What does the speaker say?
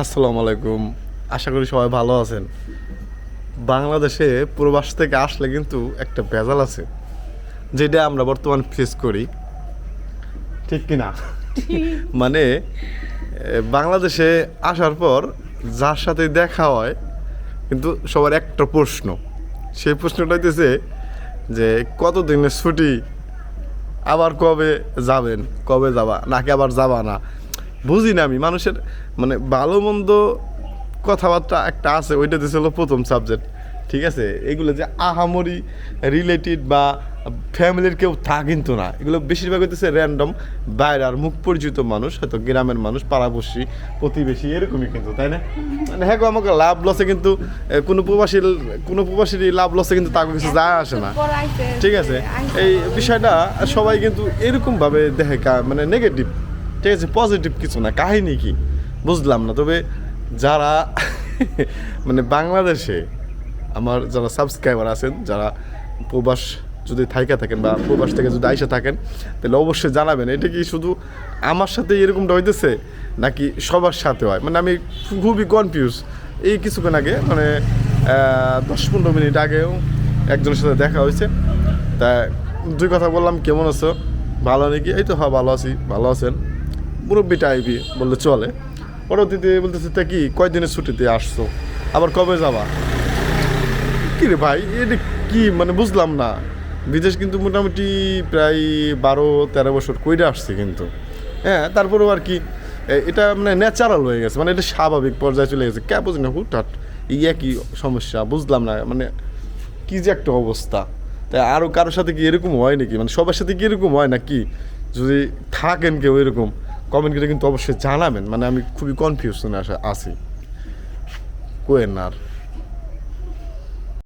আসসালামু আলাইকুম। আশা করি সবাই ভালো আছেন। বাংলাদেশে প্রবাস থেকে আসলে কিন্তু একটা ভেজাল আছে যেটা আমরা বর্তমান ফেস করি। ঠিক কি না? মানে বাংলাদেশে আসার পর যার সাথে দেখা হয় কিন্তু সবার একটা প্রশ্ন। সেই প্রশ্নটা হইতেছে যে কতদিনের ছুটি? আবার কবে যাবেন? কবে যাবা? নাকি আবার যাবা না? বুঝি না আমি মানুষের মানে ভালো মন্দ কথাবার্তা একটা আছে ওইটাতে ছিল প্রথম সাবজেক্ট ঠিক আছে? এগুলো যে আহামরি রিলেটেড বা ফ্যামিলির কেউ তা কিন্তু না। এগুলো বেশিরভাগ হইতেছে র্যান্ডম বাইরের মুখ পরিচিত মানুষ হয়তো গ্রামের মানুষ পাড়াপড়শি প্রতিবেশী এরকমই কিন্তু তাই না? মানে হ্যাঁ আমাকে লাভ লসে কিন্তু কোনো প্রবাসীর কোনো প্রবাসীর লাভ লসে কিন্তু তাকে কিছু যায় আসে না। ঠিক আছে? এই বিষয়টা সবাই কিন্তু এরকমভাবে দেখে মানে নেগেটিভ ঠিক আছে পজিটিভ কিছু না, কাহিনী কি? বুঝলাম না, তবে যারা মানে বাংলাদেশে আমার যারা সাবস্ক্রাইবার আছেন, যারা প্রবাস যদি থাইকা থাকেন বা প্রবাস থেকে যদি আইসা থাকেন, তাহলে অবশ্যই জানাবেন। এটা কি শুধু আমার সাথে এরকমটা হইতেছে, নাকি সবার সাথে হয়? মানে আমি খুবই কনফিউজ এই কিছুক্ষণ আগে মানে দশ পনেরো মিনিট আগেও একজনের সাথে দেখা হয়েছে। তা দুই কথা বললাম, কেমন আছো? ভালো নাকি? এই তো হ্যাঁ ভালো আছি, ভালো আছেন। মুরব্বী টাইপই বললে, চলে। পরবর্তীতে বলতেছে, তা কি, কয়দিনের ছুটিতে আসছো? আবার কবে যাবা? কি রে ভাই, এটা কি মানে বুঝলাম না। বিদেশ কিন্তু মোটামুটি প্রায় বারো, তেরো বছর কইরা আসছে কিন্তু। হ্যাঁ তারপরেও আর কি এটা মানে ন্যাচারাল হয়ে গেছে মানে এটা স্বাভাবিক পর্যায়ে চলে গেছে। কে বুঝি না, হুটহাট এই একই সমস্যা, বুঝলাম না মানে কি যে একটা অবস্থা। তাই আরও কারোর সাথে কি এরকম হয় নাকি? মানে সবার সাথে কি এরকম হয় নাকি? যদি থাকেন কেউ এরকম কমেন্ট করে কিন্তু অবশ্যই জানাবেন। মানে আমি খুবই কনফিউশনে আসা আছি। কোয়েন আর